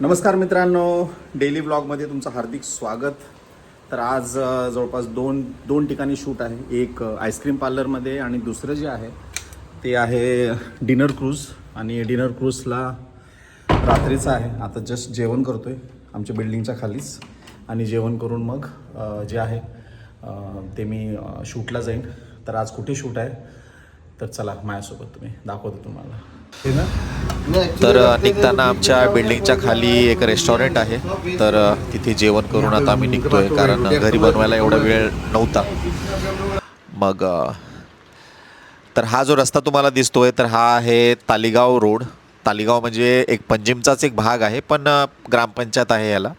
नमस्कार मित्रांनो डेली ब्लॉगमध्ये तुमचं हार्दिक स्वागत. तर आज जवळपास दोन दोन ठिकाणी शूट आहे. एक आईस्क्रीम पार्लरमध्ये आणि दुसरं जे आहे ते आहे डिनर क्रूज आणि डिनर क्रूजला रात्रीचं आहे. आता जस्ट जेवण करतो आहे आमच्या बिल्डिंगच्या खालीच. आणि जेवण करून मग जे आहे ते मी शूटला जाईन. तर आज कुठे शूट आहे? तर चला माझ्यासोबत तुम्ही दाखवतो तुम्हाला. हे ना तर निघताना आमच्या बिल्डिंगच्या खाली एक रेस्टॉरंट आहे. तर तिथे जेवण करून आता आम्ही निघतोय कारण घरी बनवायला एवढा वेळ नव्हता. मग तर हा जो रस्ता तुम्हाला दिसतोय तर हा आहे तालिगाव रोड. तालिगाव म्हणजे एक पंजिमचाच एक भाग आहे पण ग्रामपंचायत आहे याला.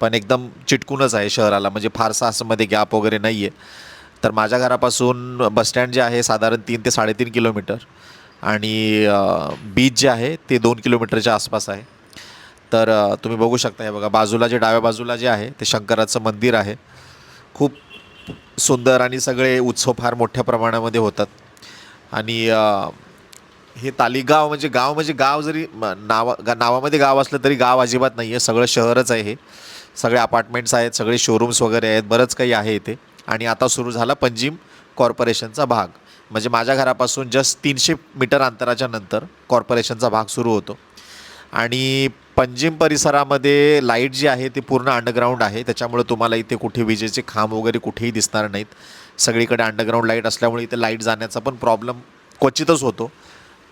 पण एकदम चिटकूनच आहे शहराला म्हणजे फारसा असंमध्ये गॅप वगैरे नाही आहे तर माझ्या घरापासून बसस्टँड जे आहे साधारण तीन ते साडेतीन किलोमीटर. आणि बीच जे आहे ते दोन किलोमीटरच्या आसपास आहे. तर तुम्ही बघू शकता हे बघा बाजूला जे डाव्या बाजूला जे आहे ते शंकराचं मंदिर आहे. खूप सुंदर आणि सगळे उत्सव फार मोठ्या प्रमाणामध्ये होतात. आणि हे तालिगाव म्हणजे गाव म्हणजे गाव जरी म- नावा नावामध्ये गाव असलं तरी गाव अजिबात नाही आहे. सगळं शहरच आहे हे. सगळे अपार्टमेंट्स आहेत सगळे शोरूम्स वगैरे आहेत बरंच काही आहे इथे. आणि आता सुरू झाला पंजिम कॉर्पोरेशनचा भाग. म्हणजे माझ्या घरापासून जस्ट तीनशे मीटर अंतराच्या नंतर कॉर्पोरेशनचा भाग सुरू होतो. आणि पंजिम परिसरामध्ये लाइट जी आहे ती पूर्ण अंडरग्राऊंड आहे. त्याच्यामुळे तुम्हाला इथे कुठे विजेचे खांब वगैरे कुठेही दिसणार नाहीत. सगळीकडे अंडरग्राऊंड लाइट असल्यामुळे इथे लाइट जाण्याचा पण प्रॉब्लेम क्वचितच होतो.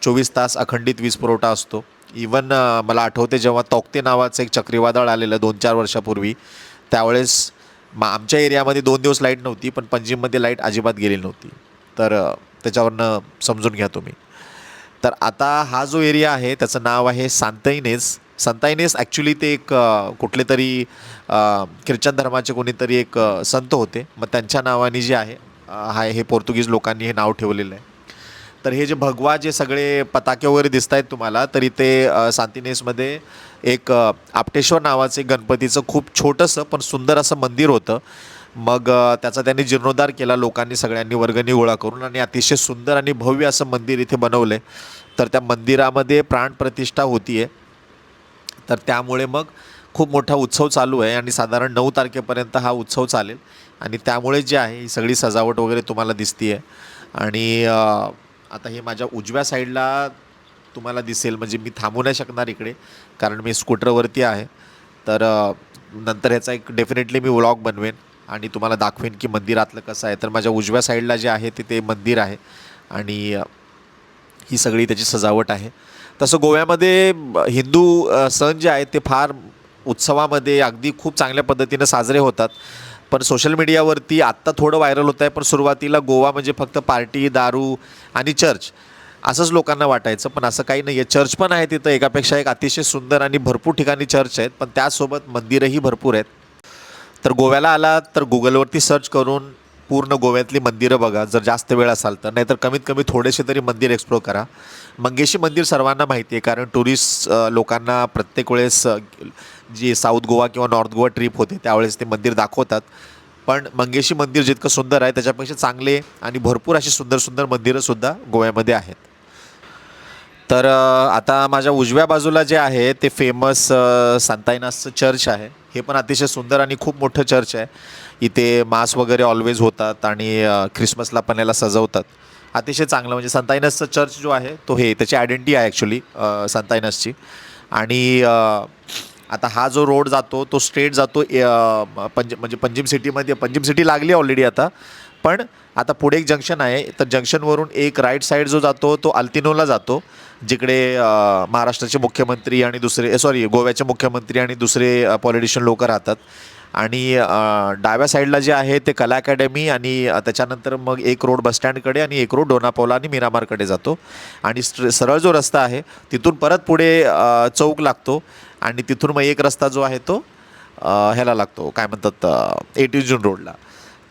चोवीस तास अखंडित वीज पुरवठा असतो. इवन मला आठवते जेव्हा तोक्ते नावाचं एक चक्रीवादळ आलेलं दोन चार वर्षापूर्वी त्यावेळेस मा आमच्या एरियामध्ये दोन दिवस लाइट नव्हती पण पंजिममध्ये लाइट अजिबात गेली नव्हती. तर त्याच्यावरनं समजून घ्या तुम्ही. तर आता हा जो एरिया आहे त्याचं नाव आहे सांताईनेस. सांताईनेस ॲक्च्युली ते एक कुठले तरी ख्रिश्चन धर्माचे कोणीतरी एक संत होते. मग त्यांच्या नावाने जे आहे हाय हा हे पोर्तुगीज लोकांनी हे नाव ठेवलेलं आहे. तर हे जे भगवा जे सगळे पताके वगैरे दिसत आहेत तुम्हाला तरी ते सांतिनेसमध्ये एक आपटेश्वर नावाचं एक गणपतीचं खूप छोटंसं पण सुंदर असं मंदिर होतं. मग त्याचा त्यांनी जीर्णोद्धार केला लोकांनी सगळ्यांनी वर्गणी गोळा करून आणि अतिशय सुंदर आणि भव्य असं मंदिर इथे बनवलं आहे तर त्या मंदिरामध्ये प्राणप्रतिष्ठा होती आहे तर त्यामुळे मग खूप मोठा उत्सव चालू आहे आणि साधारण नऊ तारखेपर्यंत हा उत्सव चालेल. आणि त्यामुळे जे आहे ही सगळी सजावट वगैरे तुम्हाला दिसती आहे आणि आता हे माझ्या उजव्या साईडला तुम्हाला दिसेल म्हणजे मी थांबू नाही शकणार इकडे कारण मी स्कूटरवरती आहे. तर नंतर ह्याचा एक डेफिनेटली मी व्लॉग बनवेन. आणि तुम्हाला दाखवेन की मंदिरातलं कसं आहे. तर माझ्या उजव्या साईडला जे आहे ते ते मंदिर आहे. आणि ही सगळी त्याची सजावट आहे. तसं गोव्यामध्ये हिंदू सण जे आहेत ते फार उत्सवामध्ये अगदी खूप चांगल्या पद्धतीनं साजरे होतात. पण सोशल मीडियावरती आत्ता थोडं व्हायरल होत आहे पण सुरुवातीला गोवा म्हणजे फक्त पार्टी दारू आणि चर्च असंच लोकांना वाटायचं. पण असं काही नाही आहे चर्च पण आहे तिथं एकापेक्षा एक अतिशय सुंदर आणि भरपूर ठिकाणी चर्च आहेत. पण त्यासोबत मंदिरंही भरपूर आहेत. तर गोव्याला आला तर गुगलवरती सर्च करून पूर्ण गोव्यातली मंदिरं बघा. जर जास्त वेळ असाल तर. नाहीतर कमीत कमी थोडेसे तरी मंदिर एक्सप्लोर करा. मंगेशी मंदिर सर्वांना माहिती आहे कारण टुरिस्ट लोकांना प्रत्येक वेळेस जी साऊथ गोवा किंवा नॉर्थ गोवा ट्रिप होते त्यावेळेस ते मंदिर दाखवतात. पण मंगेशी मंदिर जितकं सुंदर आहे त्याच्यापेक्षा चांगले आणि भरपूर अशी सुंदर सुंदर मंदिरंसुद्धा गोव्यामध्ये आहेत. तर आता माझ्या उजव्या बाजूला जे आहे ते फेमस सांतायनासचं चर्च आहे. हे पण अतिशय सुंदर आणि खूप मोठं चर्च आहे. इथे मास वगैरे ऑलवेज होतात आणि ख्रिसमसला पण याला सजवतात. अतिशय चांगलं म्हणजे संतायनसचं चर्च जो आहे तो हे त्याची आयडेंटिटी आहे ॲक्च्युली संतायनसची आणि आता हा जो रोड जातो तो स्ट्रेट जातो पंज म्हणजे, म्हणजे पंजिम सिटीमध्ये पंजिम सिटी लागली ऑलरेडी आता. पण आता पुढे एक जंक्शन आहे. तर जंक्शनवरून एक राईट साईड जो जातो तो अल्तिनोला जातो जिकडे महाराष्ट्राचे मुख्यमंत्री आणि दुसरे सॉरी गोव्याचे मुख्यमंत्री आणि दुसरे पॉलिटिशियन लोक राहतात. आणि डाव्या साईडला जे आहे ते कला अकॅडमी आणि त्याच्यानंतर मग एक रोड बसस्टँडकडे आणि एक रोड डोनापोला आणि मिरामारकडे जातो. आणि सरळ जो रस्ता आहे तिथून परत पुढे चौक लागतो. आणि तिथून मग एक रस्ता जो आहे तो ह्याला लागतो. काय म्हणतात एटी जून रोडला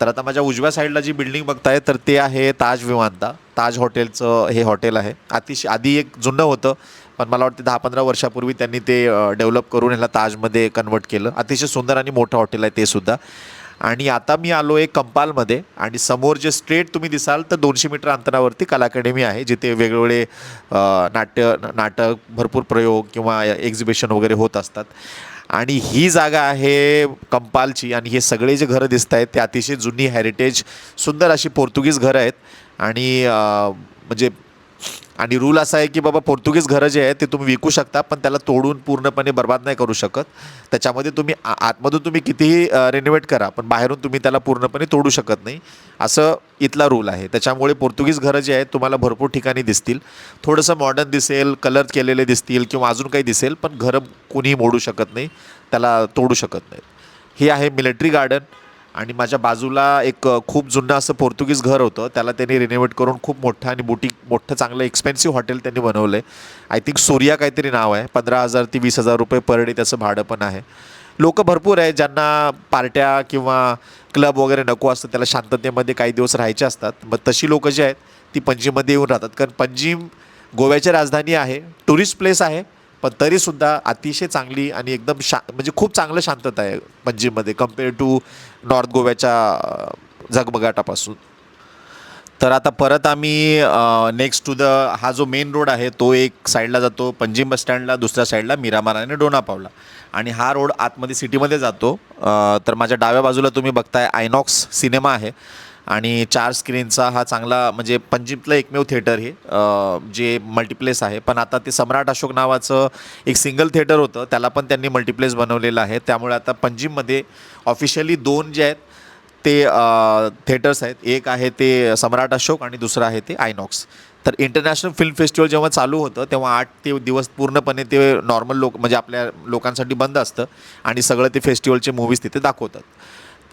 तर आता माझ्या उजव्या साईडला जी बिल्डिंग बघताय तर ते आहे ताज विमानता. ताज हॉटेलचं हे हॉटेल आहे. अतिशय आधी एक जुनं होतं पण मला वाटतं दहा पंधरा वर्षापूर्वी त्यांनी ते डेव्हलप करून ह्याला ताजमध्ये कन्वर्ट केलं. अतिशय सुंदर आणि मोठं हॉटेल आहे ते सुद्धा. आणि आता मी आलो आहे कंपालमध्ये आणि समोर जे स्ट्रेट तुम्ही दिसाल तर दोनशे मीटर अंतरावरती कला अकॅडमी आहे जिथे वेगवेगळे नाट्य नाटक भरपूर प्रयोग किंवा एक्झिबिशन वगैरे होत असतात. आणि ही जागा आहे कंपालची आणि हे सगळे जे घरं दिसत आहेत ते अतिशय जुनी हेरिटेज सुंदर अशी पोर्तुगीज घरं आहेत. आणि म्हणजे आणि रूल असा आहे की बाबा पोर्तुगीज घरं जे आहेत ते तुम्ही विकू शकता पण त्याला तोडून पूर्णपणे बर्बाद नाही करू शकत. त्याच्यामध्ये तुम्ही आ- आतमधून तुम्ही कितीही रेनोवेट करा पण बाहेरून तुम्ही त्याला पूर्णपणे तोडू शकत नाही. असं इथला रूल आहे. त्याच्यामुळे पोर्तुगीज घरं जे आहेत तुम्हाला भरपूर ठिकाणी दिसतील. थोडंसं मॉडर्न दिसेल कलर केलेले दिसतील किंवा अजून काही दिसेल पण घरं कोणीही मोडू शकत नाही त्याला तोडू शकत नाही हे आहे मिलिटरी गार्डन आणि माझ्या बाजूला एक खूप जुनं असं पोर्तुगीज घर होतं. त्याला त्यांनी रिनोव्हेट करून खूप मोठं आणि बुटीक मोठं चांगलं एक्सपेन्सिव्ह हॉटेल त्यांनी बनवलं आहे आय थिंक सूर्या काहीतरी नाव आहे. पंधरा हजार ते वीस हजार रुपये पर डे त्याचं भाडं पण आहे. लोक भरपूर आहे ज्यांना पार्ट्या किंवा क्लब वगैरे नको असतं त्याला शांततेमध्ये काही दिवस राहायचे असतात. मग तशी लोकं जी आहेत ती पणजीमध्ये येऊन राहतात. कारण पणजीम गोव्याची राजधानी आहे टुरिस्ट प्लेस आहे. पण तरीसुद्धा अतिशय चांगली आणि एकदम शा म्हणजे खूप चांगलं शांतता आहे पणजीमध्ये कंपेअर टू नॉर्थ गोव्याच्या झगमगाटापासून तर आता परत आम्ही नेक्स्ट टू द हा जो मेन रोड आहे तो एक साईडला जातो. पणजी बस स्टँडला दुसऱ्या साईडला मिरामार आणि डोनापावला आणि हा रोड आतमध्ये सिटीमध्ये जातो. तर माझ्या डाव्या बाजूला तुम्ही बघताय आयनॉक्स सिनेमा आहे. आणि चार स्क्रीनचा हा चांगला म्हणजे पंजिमतलं एकमेव थिएटर हे जे मल्टिप्लेस आहे. पण आता ते सम्राट अशोक नावाचं एक सिंगल थिएटर होतं. त्याला पण त्यांनी मल्टिप्लेस बनवलेलं आहे. त्यामुळे आता पंजिममध्ये ऑफिशियली दोन जे आहेत ते थिएटर्स आहेत. एक आहे ते सम्राट अशोक आणि दुसरं आहे ते आयनॉक्स. तर इंटरनॅशनल फिल्म फेस्टिवल जेव्हा चालू होतं तेव्हा आठ ते दिवस पूर्णपणे ते नॉर्मल लोक म्हणजे आपल्या लोकांसाठी बंद असतं आणि सगळं ते फेस्टिवलचे मूवीज तिथे दाखवतात.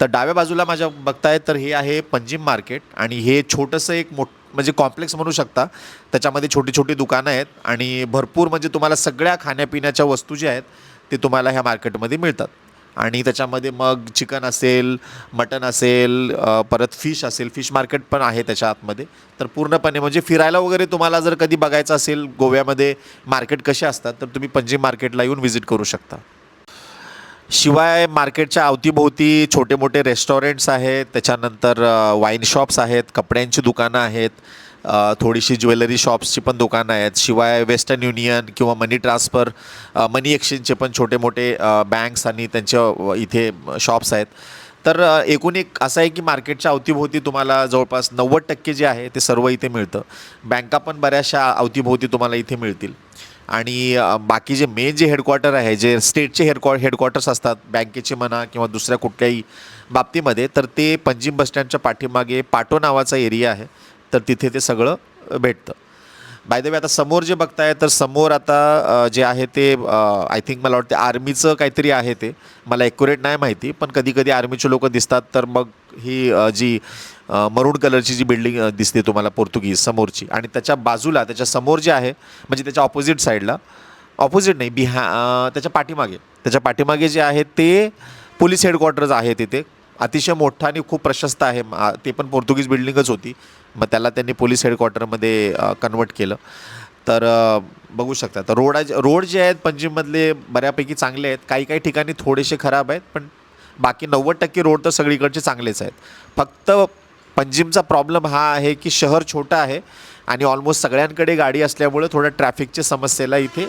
तर डाव्या बाजूला माझ्या बघताय तर हे आहे पंजिम मार्केट आणि हे छोटंसं एक मोठ म्हणजे कॉम्प्लेक्स म्हणू शकता. त्याच्यामध्ये छोटी छोटी दुकानं आहेत आणि भरपूर म्हणजे तुम्हाला सगळ्या खाण्यापिण्याच्या वस्तू ज्या आहेत ते तुम्हाला ह्या मार्केटमध्ये मिळतात. आणि त्याच्यामध्ये मग चिकन असेल मटन असेल परत फिश असेल फिश मार्केट पण आहे त्याच्या आतमध्ये. तर पूर्णपणे म्हणजे फिरायला वगैरे तुम्हाला जर कधी बघायचं असेल गोव्यामध्ये मार्केट कसे असतात तर तुम्ही पंजिम मार्केटला येऊन व्हिजिट करू शकता. शिवाय मार्केटच्या अवतीभोवती छोटे मोठे रेस्टॉरंट्स आहेत त्याच्यानंतर वाईन शॉप्स आहेत कपड्यांची दुकानं आहेत थोडीशी ज्वेलरी शॉप्सची पण दुकानं आहेत. शिवाय वेस्टर्न युनियन किंवा मनी ट्रान्सफर मनी एक्सचेंजचे पण छोटे मोठे बँक्स आणि त्यांच्या इथे शॉप्स आहेत. तर एकूण एक असं आहे की मार्केटच्या अवतीभोवती तुम्हाला जवळपास नव्वद टक्के जे आहे ते सर्व इथे मिळतं. बँका पण बऱ्याचशा अवतीभोवती तुम्हाला इथे मिळतील. आणि बाकी जे मेन जे हेडक्वार्टर आहे जे स्टेटचे हेडक्वा हेडक्वार्टर्स असतात बँकेचे म्हणा किंवा दुसऱ्या कुठल्याही बाबतीमध्ये तर ते पंजिम बसस्टँडच्या पाठीमागे पाटो नावाचा एरिया आहे. तर तिथे ते सगळं भेटतं. बाय द वे आता समोर जे बघताय तर समोर आता जे आहे ते आय थिंक मला वाटते आर्मीचं काहीतरी आहे ते. मला ॲक्युरेट नाही माहिती पण कधी कधी आर्मीचे लोक दिसतात तर मग ही जी मरूड कलरची जी बिल्डिंग दिसते तुम्हाला पोर्तुगीज समोरची. आणि त्याच्या बाजूला त्याच्यासमोर जे आहे म्हणजे त्याच्या ऑपोजिट साईडला ऑपोजिट नाही बिहा त्याच्या पाठीमागे त्याच्या पाठीमागे जे आहे ते पोलीस हेडक्वार्टर्स आहे तिथे. अतिशय मोठा आणि खूप प्रशस्त आहे. ते पण पोर्तुगीज बिल्डिंगच होती. मग त्याला त्यांनी पोलीस हेडक्वार्टरमध्ये कन्वर्ट केलं. तर बघू शकता. तर रोड रोड जे आहेत पंजिममधले बऱ्यापैकी चांगले आहेत. काही काही ठिकाणी थोडेसे खराब आहेत पण बाकी नव्वद टक्के रोड तर सगळीकडचे चांगलेच आहेत. फक्त पंजिमचा प्रॉब्लेम हा आहे की शहर छोटं आहे आणि ऑलमोस्ट सगळ्यांकडे गाडी असल्यामुळे थोड्या ट्रॅफिकच्या समस्येला इथे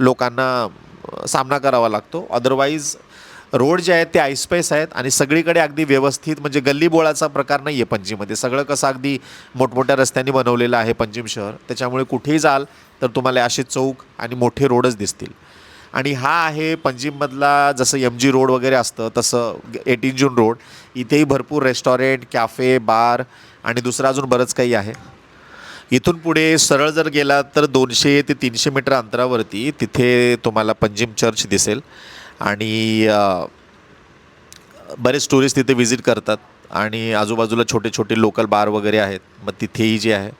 लोकांना सामना करावा लागतो. अदरवाईज रोड जे आहेत ते आईस्पेस आहेत आणि सगळीकडे अगदी व्यवस्थित म्हणजे गल्लीबोळाचा प्रकार नाही आहे पंजीममध्ये सगळं कसं अगदी मोठमोठ्या रस्त्यांनी बनवलेलं आहे पंजीम शहर. त्याच्यामुळे कुठेही जाल तर तुम्हाला असे चौक आणि मोठे रोडच दिसतील. आणि हा आहे पंजीममधला जसं एम जी रोड वगैरे असतं तसं एटीन जून रोड. इथेही भरपूर रेस्टॉरंट कॅफे बार आणि दुसरं अजून बरंच काही आहे. इथून पुढे सरळ जर गेला तर दोनशे ते तीनशे मीटर अंतरावरती तिथे तुम्हाला पंजिम चर्च दिसेल. आणि बरेच टुरिस्ट तिथे व्हिजिट करतात आणि आजूबाजूला छोटे छोटे लोकल बार वगैरे आहेत. मग तिथेही जे आहे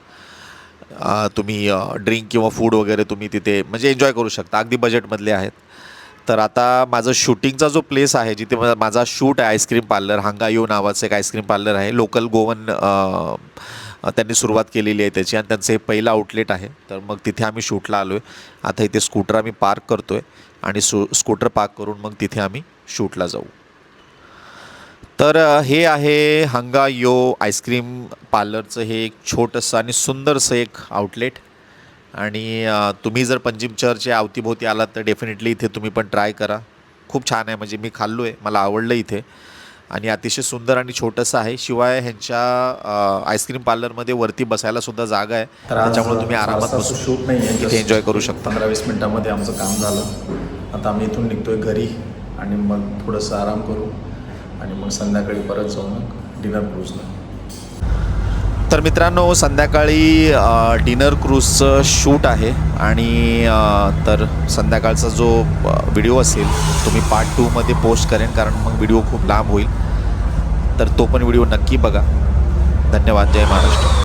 तुम्ही ड्रिंक किंवा फूड वगैरे तुम्ही तिथे म्हणजे एन्जॉय करू शकता. अगदी बजेटमधले आहेत. तर आता माझं शूटिंगचा जो प्लेस आहे जिथे माझा माझा शूट आहे आईस्क्रीम पार्लर हांगायो नावाचं एक आईस्क्रीम पार्लर आहे. लोकल गोवन त्यांनी सुरुवात केलेली आहे त्याची आणि त्यांचं हे पहिलं आउटलेट आहे. तर मग तिथे आम्ही शूटला आलो आहे आता इथे स्कूटर आम्ही पार्क करतो आहे आणि सु स्कूटर पार्क करून मग तिथे आम्ही शूटला जाऊ. तर हे आहे हंगा यो आईस्क्रीम पार्लरचं हे एक छोटंसं आणि सुंदरसं एक आउटलेट. आणि तुम्ही जर पंजिम चर्चच्या अवतीभोवती आलात तर डेफिनेटली इथे तुम्ही पण ट्राय करा. खूप छान आहे म्हणजे मी खाल्लो आहे मला आवडलं इथे. आणि अतिशय सुंदर आणि छोटंसं आहे शिवाय ह्यांच्या आईस्क्रीम पार्लरमध्ये वरती बसायला सुद्धा जागा आहे. त्याच्यामुळे तुम्ही आरामात बसू शूट नाही इथे एन्जॉय करू शकता. पंधरा वीस मिनटामध्ये आमचं काम झालं. आता आम्ही इथून निघतोय घरी आणि मग थोडंसं आराम करू आणि मग संध्याकाळी परत जाऊ मग डिनर क्रूजला तर मित्रांनो संध्याकाळी डिनर क्रूजचं शूट आहे आणि तर संध्याकाळचा जो व्हिडिओ असेल तो मी पार्ट टूमध्ये पोस्ट करेन कारण मग व्हिडिओ खूप लांब होईल. तर तो पण व्हिडिओ नक्की बघा. धन्यवाद. जय महाराष्ट्र.